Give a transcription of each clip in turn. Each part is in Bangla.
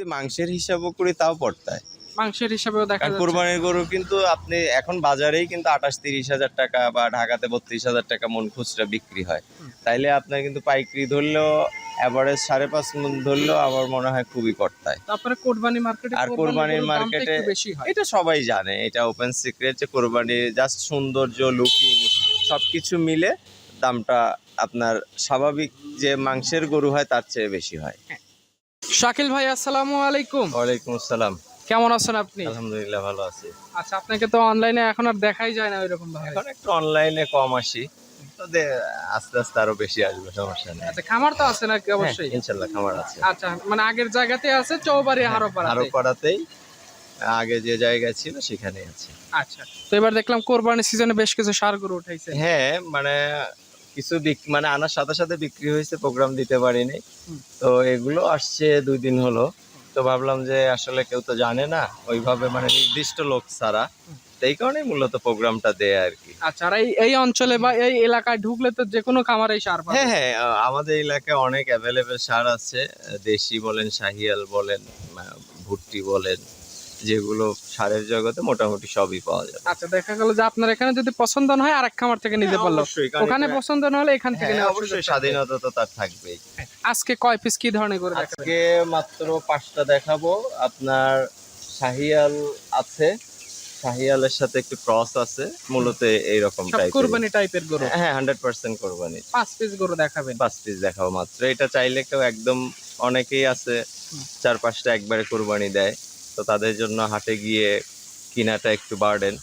যদি মাংসের হিসাবও করি তাও পড়তায়। মাংসের হিসাবেও দেখা যাচ্ছে। কোরবানির গরু কিন্তু আপনি এখন বাজারেই কিন্তু আঠাশ তিরিশ হাজার টাকা বা ঢাকাতে বত্রিশ হাজার টাকা মন খুচরা বিক্রি হয়। তাইলে আপনার কিন্তু পাইকারি ধরলেও অ্যাভারেজ সাড়ে পাঁচ মন ধরলেও আমার মনে হয় খুবই কর্তায় তারপরে কোরবানি মার্কেটে আর কোরবানির মার্কেটে- এটা সবাই জানে এটা ওপেন সিক্রেট যে কোরবানি জাস্ট সৌন্দর্য লুকিং সবকিছু মিলে দামটা আপনার স্বাভাবিক যে মাংসের গরু হয় তার চেয়ে বেশি হয় শাকিল ভাই আসসালামু আলাইকুম। ওয়ালাইকুম আসসালাম। কেমন আছেন আপনি? আলহামদুলিল্লাহ ভালো আছি। আচ্ছা আপনাকে তো অনলাইনে এখন আর দেখাই যায় না ওইরকম ভাবে। এখন একটু অনলাইনে কম আসি। আস্তে আস্তে আরও বেশি আসবে সমস্যা নেই। আচ্ছা খামার তো আছে নাকি অবশ্যই? হ্যাঁ, ইনশাল্লাহ খামার আছে। আচ্ছা মানে আগের জায়গাতে আছে চৌবাড়ি হারো আরও পাড়াতেই আগে যে জায়গা ছিল সেখানে আছে। আচ্ছা তো এবার দেখলাম কোরবানি সিজনে বেশ কিছু সার গরু উঠাইছে হ্যাঁ মানে কিছু মানে আনার সাথে সাথে বিক্রি হয়েছে প্রোগ্রাম দিতে পারিনি। তো এগুলো আসছে দুই দিন হলো। তো ভাবলাম যে আসলে কেউ তো জানে না ওইভাবে মানে নির্দিষ্ট লোক ছাড়া। এই কারণেই মূলত প্রোগ্রামটা দেয় আর কি। আচ্ছা আর এই এই অঞ্চলে বা এই এলাকায় ঢুকলে তো যে কোনো খামারেই সার পাবে হ্যাঁ হ্যাঁ আমাদের এলাকায় অনেক অ্যাভেলেবেল সার আছে। দেশি বলেন শাহিয়াল বলেন ভুট্টি বলেন যেগুলো সারের জগতে মোটামুটি সবই পাওয়া যায় আচ্ছা দেখা গেল যে আপনার এখানে যদি পছন্দ না হয় আরেক খামার থেকে নিতে পারল। ওখানে পছন্দ না হলে এখান থেকে হ্যাঁ, অবশ্যই স্বাধীনতা তো তার থাকবেই। আজকে কয় পিস কি ধরনের করে আজকে মাত্র পাঁচটা দেখাবো। আপনার শাহিয়াল আছে শাহিয়ালের সাথে একটু ক্রস আছে মূলত এইরকম টাইপের কোরবানি টাইপের গরু? হ্যাঁ হান্ড্রেড পার্সেন্ট কোরবানি। পাঁচ পিস গরু দেখাবেন। পাঁচ পিস দেখাবো মাত্র। এটা চাইলে কেউ একদম অনেকেই আছে চার পাঁচটা একবারে কোরবানি দেয়। তো তাদের জন্য হাটে গিয়ে কিনাটা একটু বার্ডেন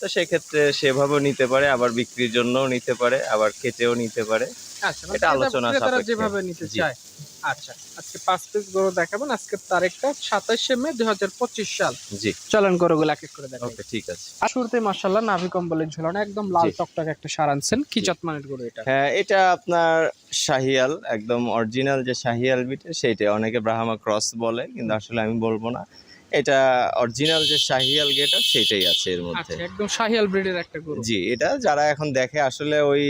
তো সেক্ষেত্রে সেভাবেও নিতে পারে আবার বিক্রির জন্যও নিতে পারে আবার খেতেও নিতে পারে। আচ্ছা মানে এটা আলোচনা যেভাবে নিতে চায়। আচ্ছা আজকে পাঁচ পিস গরু দেখাবেন আজকের তারিখটা সাতাশে মে দুই হাজার পঁচিশ সাল। জি। চলেন গরুগুলো এক এক করে ওকে ঠিক আছে। আর শুরুতে মার্শাল্লাহ নাভি কম্বলের ঝুলানো একদম লাল জি। টকটক একটা সার আনছেন। কি যত্মানের গরু এটা? হ্যাঁ এটা আপনার শাহিয়াল একদম অরিজিনাল যে শাহিয়াল বিটে সেইটা অনেকে ব্রাহ্মা ক্রস বলে কিন্তু আসলে আমি বলব না। এটা অরিজিনাল যে শাহিয়াল গেটা সেটাই আছে এর মধ্যে। আচ্ছা একদম শাহিয়াল ব্রিডের একটা গরু। জি এটা যারা এখন দেখে আসলে ওই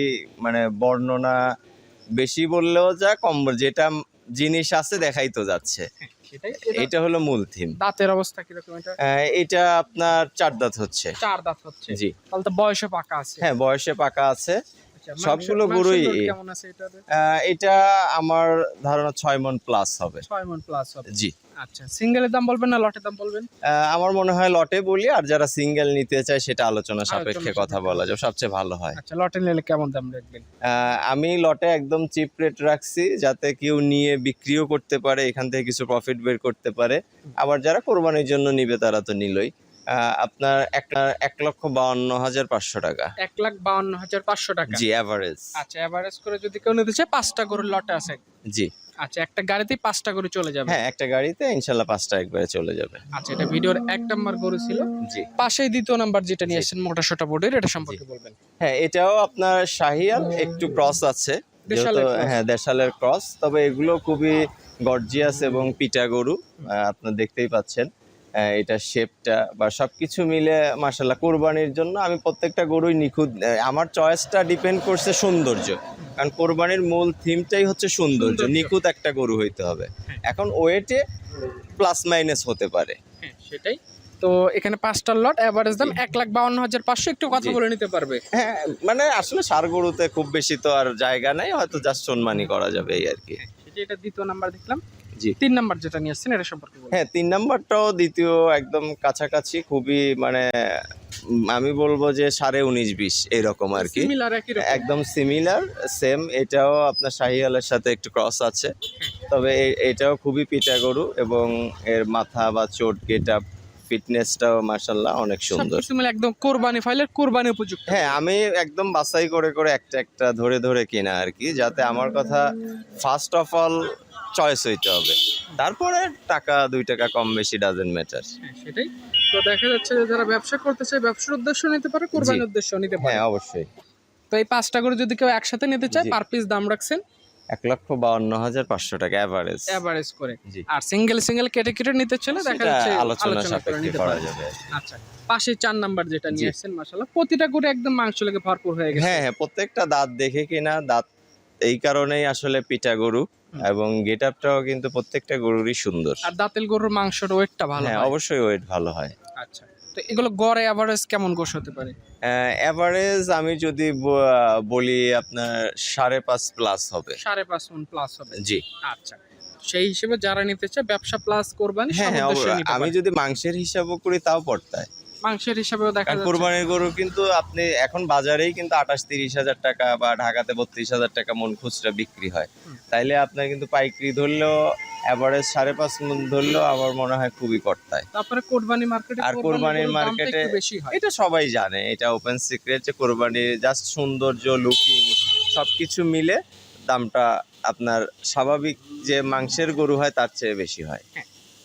মানে বর্ণনা বেশি বললেও যা কম যেটা জিনিস আছে দেখাই তো যাচ্ছে। এটা হলো মূল থিম দাঁতের অবস্থা কীরকম এটা? এটা আপনার চার দাঁত হচ্ছে। চার দাঁত হচ্ছে। জি। তাহলে তো বয়সে পাকা আছে। হ্যাঁ বয়সে পাকা আছে। সবগুলো গরুই এই। কেমন আছে এটাতে? এটা আমার ধারণা ছয় মন প্লাস হবে। ছয় মন প্লাস হবে। জি। আচ্ছা সিঙ্গেলের দাম বলবেন না লটের দাম বলবেন? আমার মনে হয় লটে বলি আর যারা সিঙ্গেল নিতে চায় সেটা আলোচনা সাপেক্ষে কথা বলা যায় সবচেয়ে ভালো হয়। আচ্ছা লটে নিলে কেমন দাম রাখবেন? আহ, আমি লটে একদম চিপ রেট রাখছি যাতে কেউ নিয়ে বিক্রিও করতে পারে এখান থেকে কিছু প্রফিট বের করতে পারে। আবার যারা কোরবানির জন্য নিবে তারা তো নিলই। আপনার এক এক লক্ষ বাউন্ন হাজার পাঁচশো টাকা। এক লাখ বাউন্ন হাজার পাঁচশো টাকা। জি অ্যাভারেজ আচ্ছা এভারেজ করে যদি কেউ নিতে চায় পাঁচটা গরুর লটে আছে। জি। আচ্ছা একটা গাড়িতেই পাঁচটা গরু চলে যাবে। হ্যাঁ একটা গাড়িতে ইনশাল্লাহ পাঁচটা একবারে চলে যাবে। আচ্ছা এটা ভিডিওর এক নাম্বার গরু ছিল। জি। পাশেই দ্বিতীয় নাম্বার যেটা নিয়ে জি। এসেছেন মোটা সোটা বোর্ডের এটা সম্পর্কে বলবেন। হ্যাঁ এটাও আপনার শাহিয়াল একটু ক্রস আছে। দেশালের হ্যাঁ দেশালের ক্রস তবে এগুলো খুবই গর্জিয়াস এবং পিটা গরু আপনার দেখতেই পাচ্ছেন। এটা শেপটা বা সব কিছু মিলে মাসাল্লাহ কোরবানির জন্য আমি প্রত্যেকটা গরুই নিখুঁত আমার চয়েসটা ডিপেন্ড করছে সৌন্দর্য। কারণ কোরবানির মূল থিমটাই হচ্ছে সৌন্দর্য। নিখুঁত একটা গরু হইতে হবে। হ্যাঁ। এখন ওয়েটে প্লাস মাইনাস হতে পারে। হ্যাঁ সেটাই। তো এখানে পাঁচটার লট অ্যাভারেজ দাম এক লাখ বাউন্ন হাজার পাঁচশো একটু কথা বলে নিতে পারবে। হ্যাঁ মানে আসলে সার গরুতে খুব বেশি তো আর জায়গা নাই হয়তো জাস্ট সম্মানই করা যাবে এই আর কি। এটা দ্বিতীয় নাম্বার দেখলাম জি। তিন নাম্বার যেটা নিয়ে আসছেন এটা সম্পর্কে হ্যাঁ তিন নাম্বারটাও দ্বিতীয় একদম কাছাকাছি খুবই মানে আমি বলব যে সাড়ে উনিশ বিশ এরকম আর কি। একদম সিমিলার সেম এটাও আপনার শাহিওয়ালের সাথে একটু ক্রস আছে। তবে এ- এটাও খুবই পিটা গরু এবং এর মাথা বা চোট গেট ফিটনেসটাও মার্শাল্লাহ অনেক সুন্দর। একদম কোরবানি ফাইলের কোরবানি উপযুক্ত। হ্যাঁ আমি একদম বাছাই করে করে একটা একটা ধরে ধরে কিনা আর কি যাতে আমার কথা ফার্স্ট অফ অল চয়েস হইতে হবে। তারপরে টাকা দুই টাকা কম বেশি ডাজেন্ট ম্যাটার সেটাই। তো দেখা যাচ্ছে যে যারা ব্যবসা করতে চায় ব্যবসার উদ্দেশ্য নিতে পারে কোরবানির উদ্দেশ্য নিতে পারে। হ্যাঁ অবশ্যই। তো এই পাঁচটা করে যদি কেউ একসাথে নিতে চায়। পার পিস দাম রাখছেন। এক লক্ষ বাউন্ন হাজার পাঁচশো টাকা অ্যাভারেজ এভারেজ করে। আর সিঙ্গেল সিঙ্গেল কেটে নিতে চলে দেখা যাচ্ছে আলোচনা সাপেক্ষে করা যাবে। আচ্ছা পাশে চার নাম্বার যেটা নিয়ে আসছেন মাশাআল্লাহ প্রতিটা করে একদম মাংস লেগে ভরপুর হয়ে গেছে। হ্যাঁ হ্যাঁ প্রত্যেকটা দাঁত দেখে কিনা দাঁত এই কারণেই আসলে পিঠা গরু এবং গেট আপটাও কিন্তু প্রত্যেকটা গরুরই সুন্দর। আর দাঁতেল গরুর মাংসের ওয়েটটা ভালো হয়। অবশ্যই ওয়েট ভালো হয়। আচ্ছা। তো এগুলো গড়ে অ্যাভারেজ কেমন গোশ হতে পারে? অ্যাভারেজ আমি যদি বলি আপনার সাড়ে পাঁচ প্লাস হবে। সাড়ে পাঁচ প্লাস হবে। জি। আচ্ছা। সেই হিসেবে যারা নিতে চায় ব্যবসা প্লাস করবেন হ্যাঁ হ্যাঁ আমি যদি মাংসের হিসাবও করি তাও পড়তায়। মাংসের হিসাবেও দেখা যাচ্ছে। কোরবানির গরু কিন্তু আপনি এখন বাজারেই কিন্তু আঠাশ তিরিশ হাজার টাকা বা ঢাকাতে বত্রিশ হাজার টাকা মন খুচরা বিক্রি হয়। তাইলে আপনার কিন্তু পাইকারি ধরলেও অ্যাভারেজ সাড়ে পাঁচ মন ধরলেও আমার মনে হয় খুবই কর্তায়। তারপরে কোরবানি মার্কেটে আর কোরবানির মার্কেটে- বেশি হয়। এটা সবাই জানে এটা ওপেন সিক্রেট যে কোরবানির জাস্ট সৌন্দর্য লুকিং সবকিছু মিলে দামটা আপনার স্বাভাবিক যে মাংসের গরু হয় তার চেয়ে বেশি হয়।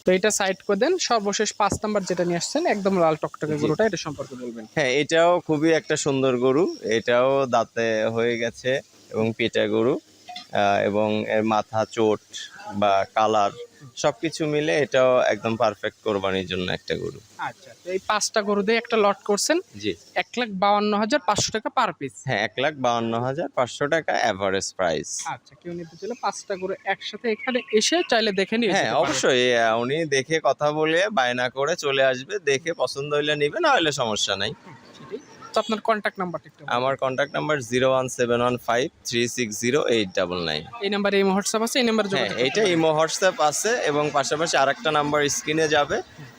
তো এটা সাইড করে দেন সর্বশেষ পাঁচ নাম্বার যেটা নিয়ে আসছেন একদম লাল টকটকে। গরুটা এটা সম্পর্কে বলবেন। হ্যাঁ এটাও খুবই একটা সুন্দর গরু এটাও দাঁতে হয়ে গেছে এবং পেটা গরু। এবং এর মাথা চোট বা কালার সবকিছু মিলে এটাও একদম পারফেক্ট কোরবানির জন্য একটা গরু। আচ্ছা এই পাঁচটা গরু দিয়ে একটা লট করছেন। জি। এক লাখ বাউান্ন হাজার পাঁচশো টাকা পার পিস হ্যাঁ এক লাখ বাউন্ন হাজার পাঁচশো টাকা অ্যাভারেজ প্রাইস আচ্ছা কেউ নিতে চাইলে পাঁচটা গরু একসাথে এখানে এসে চাইলে দেখে নিয়ে হ্যাঁ অবশ্যই উনি দেখে কথা বলে বায়না করে চলে আসবে দেখে পছন্দ হইলে নিবে না হলে সমস্যা নাই। তো আপনার কন্ট্যাক্ট নাম্বারটা একটু আমার contact number zero one seven one five three six zero eight double nine এই নাম্বারে এই হোয়াটসঅ্যাপ আছে? এই নাম্বারে হ্যাঁ এইটা। ইমো হোয়াটসঅ্যাপ আছে এবং পাশাপাশি আরেকটা নাম্বার স্ক্রিনে যাবে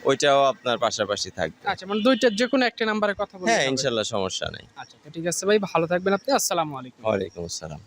ওইটাও আপনার পাশাপাশি থাকবে। আচ্ছা মানে দুইটার যে কোনো একটা নাম্বারে কথা বলতে হ্যাঁ ইনশাআল্লাহ ইনশাল্লাহ সমস্যা নেই। আচ্ছা ঠিক আছে ভাই ভালো থাকবেন আপনি আসসালামু আলাইকুম। ওয়ালাইকুম আসসালাম।